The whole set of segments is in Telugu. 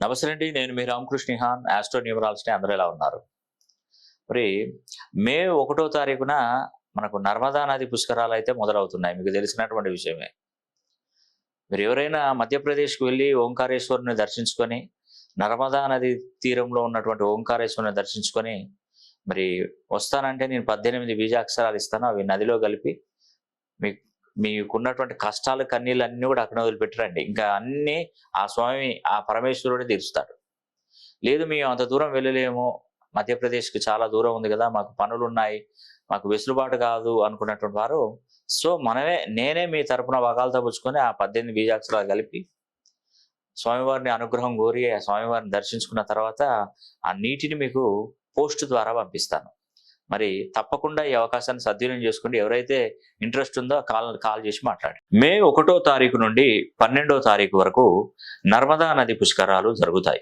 నమస్తే అండి నేను మీ రామకృష్ణిహాన్ ఆస్ట్రో న్యూమరాలజీ అందరూ ఎలా ఉన్నారు? మరి మే ఒకటో తారీఖున మనకు నర్మదా నది పుష్కరాలు అయితే మొదలవుతున్నాయి. మీకు తెలిసినటువంటి విషయమే. మీరు ఎవరైనా మధ్యప్రదేశ్కి వెళ్ళి ఓంకారేశ్వరుని దర్శించుకొని నర్మదా నది తీరంలో ఉన్నటువంటి ఓంకారేశ్వరుని దర్శించుకొని మరి వస్తానంటే నేను పద్దెనిమిది బీజాక్షరాలు ఇస్తాను. అవి నదిలో కలిపి మీకు మీకున్నటువంటి కష్టాలు కన్నీళ్ళు అన్నీ కూడా అక్కడ వదిలిపెట్టరండి. ఇంకా అన్నీ ఆ స్వామి ఆ పరమేశ్వరుడే తీరుస్తాడు. లేదు మేము అంత దూరం వెళ్ళలేము. మధ్యప్రదేశ్కి చాలా దూరం ఉంది కదా మాకు పనులు ఉన్నాయి మాకు వెసులుబాటు కాదు అనుకున్నటువంటి వారు. సో మనమే నేనే మీ తరపున వగాలతో పుచ్చుకొని ఆ పద్దెనిమిది బీజాక్షరాలు కలిపి స్వామివారిని అనుగ్రహం కోరి ఆ స్వామివారిని దర్శించుకున్న తర్వాత ఆ నీటిని మీకు పోస్ట్ ద్వారా పంపిస్తాను. మరి తప్పకుండా ఈ అవకాశాన్ని సద్వినియోగం చేసుకుంటే ఎవరైతే ఇంట్రెస్ట్ ఉందో కాల్ కాల్ చేసి మాట్లాడి మే ఒకటో తారీఖు నుండి పన్నెండో తారీఖు వరకు నర్మదా నది పుష్కరాలు జరుగుతాయి.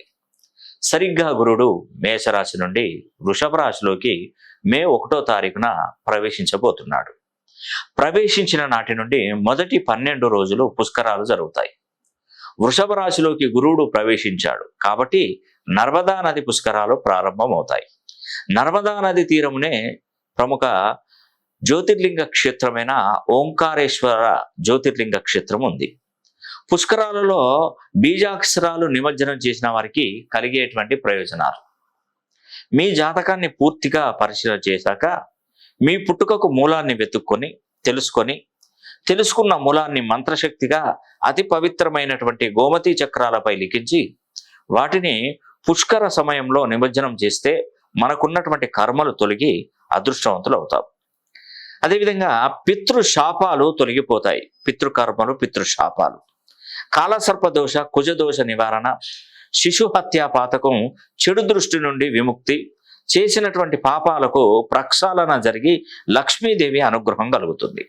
సరిగ్గా గురుడు మేషరాశి నుండి వృషభ రాశిలోకి మే ఒకటో తారీఖున ప్రవేశించబోతున్నాడు. ప్రవేశించిన నాటి నుండి మొదటి పన్నెండు రోజులు పుష్కరాలు జరుగుతాయి. వృషభ రాశిలోకి గురువుడు ప్రవేశించాడు కాబట్టి నర్మదా నది పుష్కరాలు ప్రారంభమవుతాయి. నర్మదా నది తీరమునే ప్రముఖ జ్యోతిర్లింగ క్షేత్రమైన ఓంకారేశ్వర జ్యోతిర్లింగ క్షేత్రం ఉంది. పుష్కరాలలో బీజాక్షరాలు నిమజ్జనం చేసిన వారికి కలిగేటువంటి ప్రయోజనాలు. మీ జాతకాన్ని పూర్తిగా పరిశీలన చేశాక మీ పుట్టుకకు మూలాన్ని వెతుక్కొని తెలుసుకొని తెలుసుకున్న మూలాన్ని మంత్రశక్తిగా అతి పవిత్రమైనటువంటి గోమతి చక్రాలపై లిఖించి వాటిని పుష్కర సమయంలో నిమజ్జనం చేస్తే మనకున్నటువంటి కర్మలు తొలగి అదృష్టవంతులు అవుతాం. అదేవిధంగా పితృశాపాలు తొలగిపోతాయి. పితృకర్మలు పితృశాపాలు. కాలసర్పదోష కుజదోష నివారణ శిశుహత్యా పాతకం చెడు దృష్టి నుండి విముక్తి చేసినటువంటి పాపాలకు ప్రక్షాళన జరిగి లక్ష్మీదేవి అనుగ్రహం కలుగుతుంది.